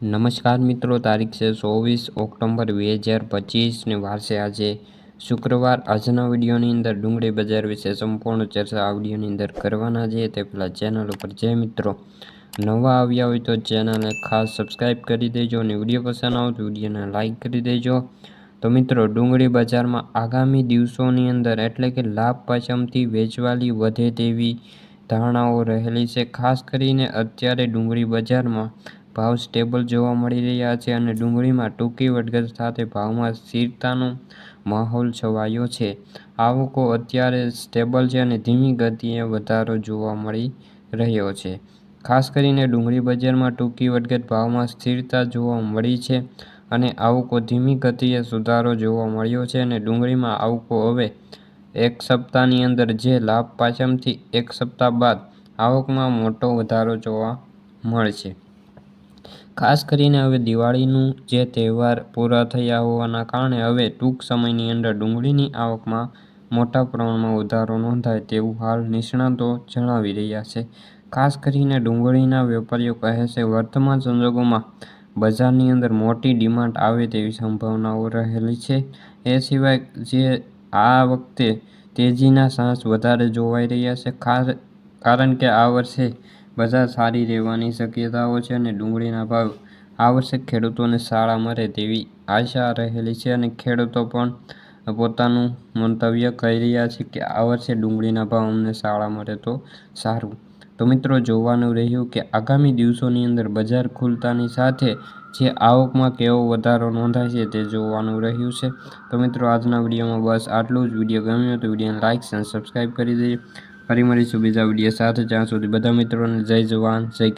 નમસ્કાર મિત્રો, તારીખ છે ચોવીસ ઓક્ટોબર બે હજાર પચીસને વારસે આજે. શુક્રવાર આજના વિડીયોની અંદર ડુંગળી બજાર વિશે સંપૂર્ણ ચર્ચા આ વિડીયોની અંદર કરવાના છે. તે પહેલાં ચેનલ ઉપર જે મિત્રો. નવા આવ્યા હોય તો ચેનલને ખાસ સબસ્ક્રાઈબ કરી દેજો અને વીડિયો પસંદ આવો તો વિડીયોને લાઇક કરી દેજો. તો મિત્રો, ડુંગળી બજારમાં આગામી દિવસોની અંદર એટલે કે લાભ પચમથી વેચવાલી વધે તેવી ધારણાઓ રહેલી છે. ખાસ કરીને અત્યારે ડુંગળી બજારમાં ભાવ સ્ટેબલ જોવા મળી રહ્યા છે અને ડુંગળીમાં ટૂંકી વધઘટ સાથે ભાવમાં સ્થિરતાનો માહોલ છવાયો છે. આવકો અત્યારે સ્ટેબલ છે અને ધીમી ગતિએ વધારો જોવા મળી રહ્યો છે. ખાસ કરીને ડુંગળી બજારમાં ટૂંકી વધઘટ ભાવમાં સ્થિરતા જોવા મળી છે અને આવકો ધીમી ગતિએ સુધારો જોવા મળ્યો છે અને ડુંગળીમાં આવકો હવે એક સપ્તાહની અંદર જે લાભ પાચમથી એક સપ્તાહ બાદ આવકમાં મોટો વધારો જોવા મળશે. ખાસ કરીને હવે દિવાળીનું જે તહેવાર પૂરા થયા હોવાના કારણે હવે ટૂંક સમયની અંદર ડુંગળીની આવકમાં મોટા પ્રમાણમાં વધારો નોંધાય તેવું હાલ નિષ્ણાતો જણાવી રહ્યા છે. ખાસ કરીને ડુંગળીના વેપારીઓ કહે છે, વર્તમાન સંજોગોમાં બજારની અંદર મોટી ડિમાન્ડ આવે તેવી સંભાવનાઓ રહેલી છે. એ સિવાય જે આ વખતે તેજીના સાંસ વધારે જોવાઈ રહ્યા છે. ખાસ, કારણ કે આ વર્ષે બજાર સારી રહેવાની શક્યતાઓ છે અને ડુંગળીના ભાવ આ વર્ષે ખેડૂતોને સારા મળે તેવી આશા રહેલી છે અને ખેડૂતો પણ પોતાનું મંતવ્ય કહી રહ્યા છે કે આ વર્ષે ડુંગળીના ભાવ અમને સારા મળે તો સારું. તો મિત્રો, જોવાનું રહ્યું કે આગામી દિવસોની અંદર બજાર ખુલતાની સાથે જે આવકમાં કેવો વધારો નોંધાય છે તે જોવાનું રહ્યું છે. તો મિત્રો, આજના વિડીયોમાં બસ આટલું જ. વીડિયો ગમ્યો તો વિડીયોને લાઇક અને સબસ્ક્રાઈબ કરી દેજો. ફરી મળીશું બીજા વીડિયો સાથે. જ્યાં સુધી બધા મિત્રોને જય જવાન જય